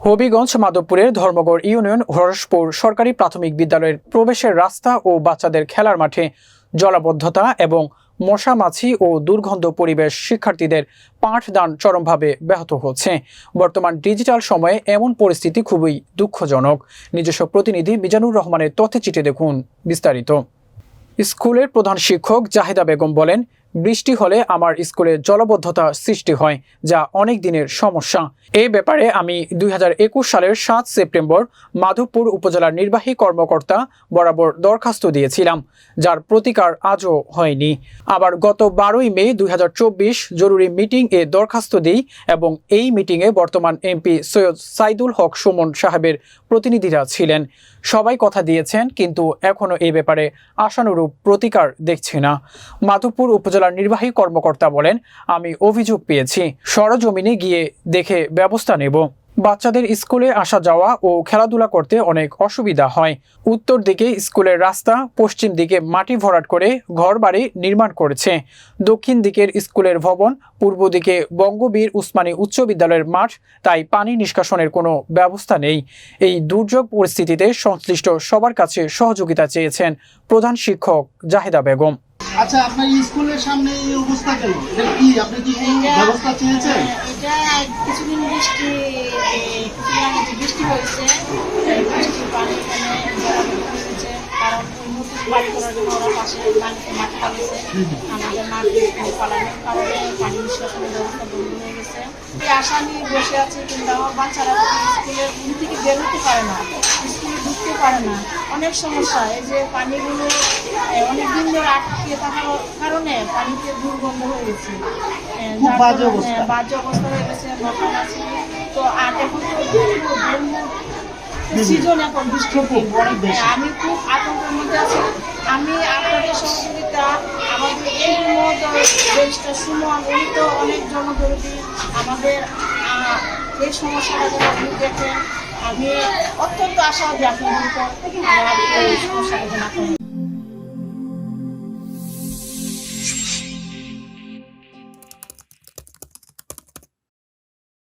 হবিগঞ্জ মাধবপুরের ধর্মগড় ইউনিয়ন হরসপুর সরকারি প্রাথমিক বিদ্যালয়ের প্রবেশের রাস্তা ও বাচ্চাদের খেলার মাঠে জলাবদ্ধতা এবং মশা মাছি ও দুর্গন্ধ পরিবেশ শিক্ষার্থীদের পাঠদান চরমভাবে ব্যাহত হচ্ছে। বর্তমান ডিজিটাল সময়ে এমন পরিস্থিতি খুবই দুঃখজনক। নিজস্ব প্রতিনিধি মিজানুর রহমানের তথ্যে চিঠি দেখুন বিস্তারিত। স্কুলের প্রধান শিক্ষক জাহেদা বেগম বলেন বৃষ্টি হলে আমার স্কুলে জলবদ্ধতা সৃষ্টি হয়, যা অনেক দিনের সমস্যা। এই ব্যাপারে আমি দুই হাজার একুশ সালের সাত সেপ্টেম্বর মাধবপুর উপজেলার নির্বাহী কর্মকর্তা বরাবর দরখাস্ত দিয়েছিলাম, যার প্রতিকার আজও হয়নি। আবার গত বারোই মে দুই হাজার চব্বিশ জরুরি মিটিং এ দরখাস্ত দিই এবং এই মিটিংয়ে বর্তমান এমপি সৈয়দ সাইদুল হক সুমন সাহেবের প্রতিনিধিরা ছিলেন। সবাই কথা দিয়েছেন, কিন্তু এখনও এই ব্যাপারে আশানুরূপ প্রতিকার দেখছি না। মাধবপুর উপজেলার নির্বাহী কর্মকর্তা বলেন, আমি অভিযোগ পেয়েছি। সরজমিনে গিয়ে দেখে ব্যবস্থা নেব। বাচ্চাদের স্কুলে আসা যাওয়া ও খেলাধুলা করতে অনেক অসুবিধা হয়। উত্তর দিকে স্কুলের রাস্তা, পশ্চিম দিকে মাটি ভরাট করে ঘরবাড়ি নির্মাণ করেছে। দক্ষিণ দিকের স্কুলের ভবন, পূর্ব দিকে বঙ্গবীর উসমানী উচ্চ বিদ্যালয়ের মাঠ, তাই পানি নিষ্কাশনের কোনো ব্যবস্থা নেই। এই দুর্যোগ পরিস্থিতিতে সংশ্লিষ্ট সবার কাছে সহযোগিতা চেয়েছেন প্রধান শিক্ষক জাহেদা বেগম। আচ্ছা আপনার স্কুলের সামনে এই অবস্থা কেন? এটা কি আপনি কি ব্যবস্থা চেয়েছেন? এটা কিছুদিন বৃষ্টি বৃষ্টি হয়েছে বৃষ্টির পানি হয়েছে কারণ ওই নতুন বাড়ি করার জন্য ওরা পাশে পানিতে মাঠ পালিয়েছে আমাদের পালানোর কারণে পানি নিষ্কাশনের ব্যবস্থা বন্ধ হয়ে গেছে। এই আশা নিয়ে বসে আছে কিন্তু আমার বাচ্চারা স্কুলের থেকে বের হতে পারে না স্কুলে ঢুকতে পারে না। অনেক সমস্যা এই যে পানিগুলো অনেক থাকার কারণে পানিতে দুর্গন্ধ হয়ে গেছে। বাজে অবস্থা। বাজে অবস্থা হয়ে গেছে মশা মাছি তো আর এখন সিজন এখন বৃষ্টির দিন। আমি খুব আতঙ্কের মধ্যে আছি। আমি আপনাদের সহযোগিতা আমাদের এই দেশটা সুমন উনি তো অনেক জনদরদি। আমাদের এই সমস্যাটা যেন আপনি দেখেন। আমি অত্যন্ত আশাবাদী আপনাদের উপর। আমার এই সমস্যাটা যেন